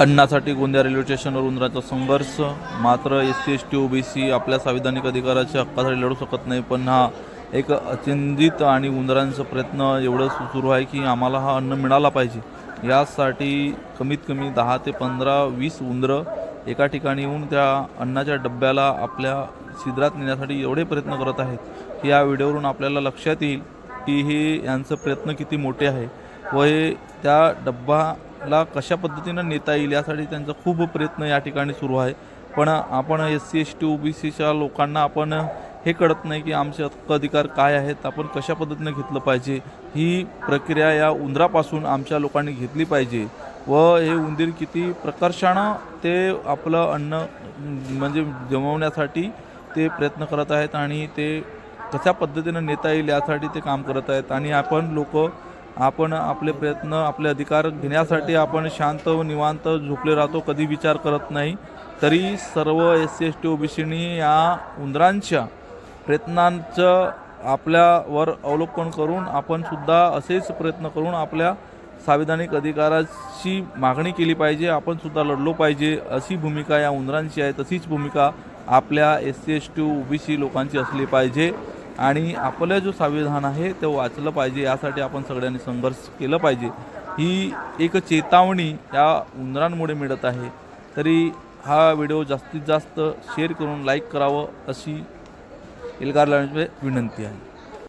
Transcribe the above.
अन्नासाठी गोंदिया रेल्वे स्टेशनवर उंदराचा संघर्ष. मात्र S C S T O B C आपल्या संविधानिक अधिकाराच्या हक्कासाठी लढू शकत नाही. पण हा एक अचिंतित आणि उंदरांचा प्रयत्न एवढं सुरू आहे की आम्हाला हा अन्न मिळाला पाहिजे. यासाठी कमीत कमी दहा ते पंधरा वीस उंदरं एका ठिकाणी येऊन त्या अन्नाच्या डब्याला आपल्या छिद्रात नेण्यासाठी एवढे प्रयत्न करत आहेत की या व्हिडिओवरून आपल्याला लक्षात येईल की हे यांचं प्रयत्न किती मोठे आहे. व हे त्या ला कशा पद्धतीनं नेता येईल यासाठी त्यांचा खूप प्रयत्न या ठिकाणी सुरू आहे. पण आपण S C S T O B सीच्या लोकांना आपण हे कळत नाही की आमचे हक्क अधिकार काय आहेत आपण कशा पद्धतीनं घेतलं पाहिजे ही प्रक्रिया या उंदरापासून आमच्या लोकांनी घेतली पाहिजे. व हे उंदीर किती प्रकर्षानं ते आपलं अन्न म्हणजे जमवण्यासाठी ते प्रयत्न करत आहेत आणि ते कशा पद्धतीनं नेता येईल यासाठी ते काम करत आहेत. आणि आपण लोक आपण आपले प्रयत्न आपले अधिकार घेण्यासाठी आपण शांत व निवांत झोपले राहतो कधी विचार करत नाही. तरी सर्व S C S T O B सीनी या उंदरांच्या प्रयत्नांचं आपल्यावर अवलोकन करून आपण सुद्धा असेच प्रयत्न करून आपल्या संविधानिक अधिकाराची मागणी केली पाहिजे. आपण सुद्धा लढलो पाहिजे. अशी भूमिका या उंदरांची आहे. तशीच भूमिका आपल्या S C S T O B C लोकांची असली पाहिजे. आणि आपलं जो संविधान आहे ते वाचलं पाहिजे यासाठी आपण सगळ्यांनी संघर्ष केलं पाहिजे. ही एक चेतावणी या उंदरांमुळे मिळत आहे. तरी हा व्हिडिओ जास्तीत जास्त शेअर करून लाईक करावं अशी एल्गार विनंती आहे.